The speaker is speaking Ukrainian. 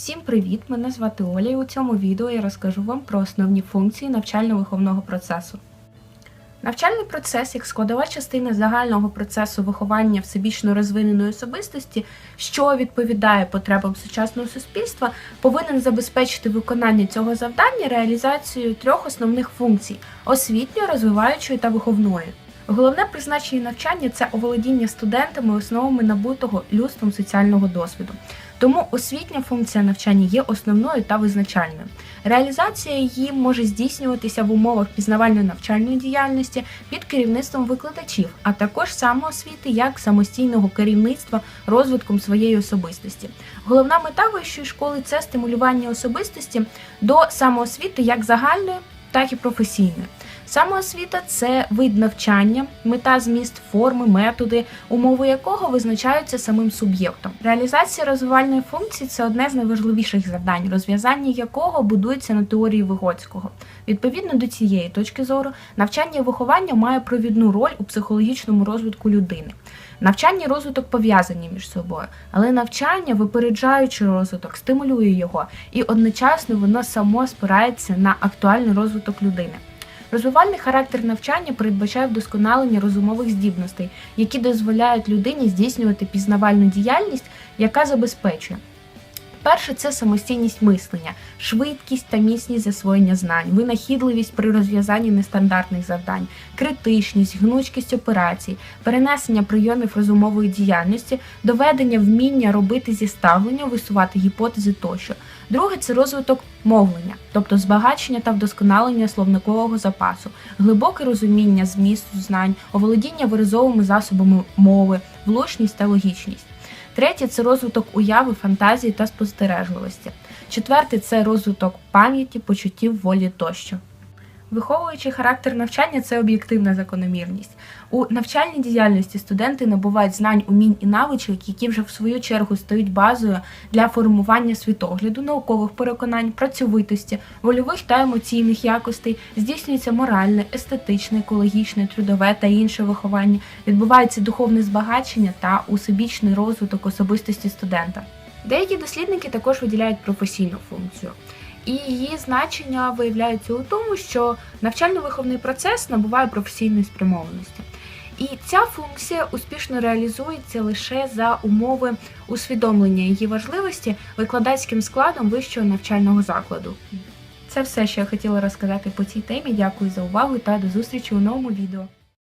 Всім привіт! Мене звати Оля і у цьому відео я розкажу вам про основні функції навчально-виховного процесу. Навчальний процес як складова частина загального процесу виховання всебічно розвиненої особистості, що відповідає потребам сучасного суспільства, повинен забезпечити виконання цього завдання реалізацією трьох основних функцій освітньої, розвиваючої та виховної. Головне призначення навчання це оволодіння студентами основами набутого людством соціального досвіду. Тому освітня функція навчання є основною та визначальною. Реалізація її може здійснюватися в умовах пізнавально-навчальної діяльності під керівництвом викладачів, а також самоосвіти як самостійного керівництва розвитком своєї особистості. Головна мета вищої школи це стимулювання особистості до самоосвіти як загальної, так і професійної. Самоосвіта це вид навчання, мета, зміст, форми, методи, умови якого визначаються самим суб'єктом. Реалізація розвивальної функції це одне з найважливіших завдань, розв'язання якого будується на теорії Вигоцького. Відповідно до цієї точки зору, навчання і виховання має провідну роль у психологічному розвитку людини. Навчання і розвиток пов'язані між собою, але навчання, випереджаючи розвиток, стимулює його, і одночасно воно само спирається на актуальний розвиток людини. Розвивальний характер навчання передбачає вдосконалення розумових здібностей, які дозволяють людині здійснювати пізнавальну діяльність, яка забезпечує. Перше це самостійність мислення, швидкість та міцність засвоєння знань, винахідливість при розв'язанні нестандартних завдань, критичність, гнучкість операцій, перенесення прийомів розумової діяльності, доведення вміння робити зіставлення, висувати гіпотези тощо. Друге це розвиток мовлення, тобто збагачення та вдосконалення словникового запасу, глибоке розуміння змісту знань, оволодіння виразовими засобами мови, влучність та логічність. Третє це розвиток уяви, фантазії та спостережливості. Четверте це розвиток пам'яті, почуттів, волі тощо. Виховуючи характер навчання це об'єктивна закономірність. У навчальній діяльності студенти набувають знань, умінь і навичок, які вже в свою чергу стають базою для формування світогляду, наукових переконань, працьовитості, вольових та емоційних якостей, здійснюється моральне, естетичне, екологічне, трудове та інше виховання, відбувається духовне збагачення та усебічний розвиток особистості студента. Деякі дослідники також виділяють професійну функцію. І її значення виявляється у тому, що навчально-виховний процес набуває професійної спрямованості. І ця функція успішно реалізується лише за умови усвідомлення її важливості викладацьким складом вищого навчального закладу. Це все, що я хотіла розказати по цій темі. Дякую за увагу та до зустрічі у новому відео.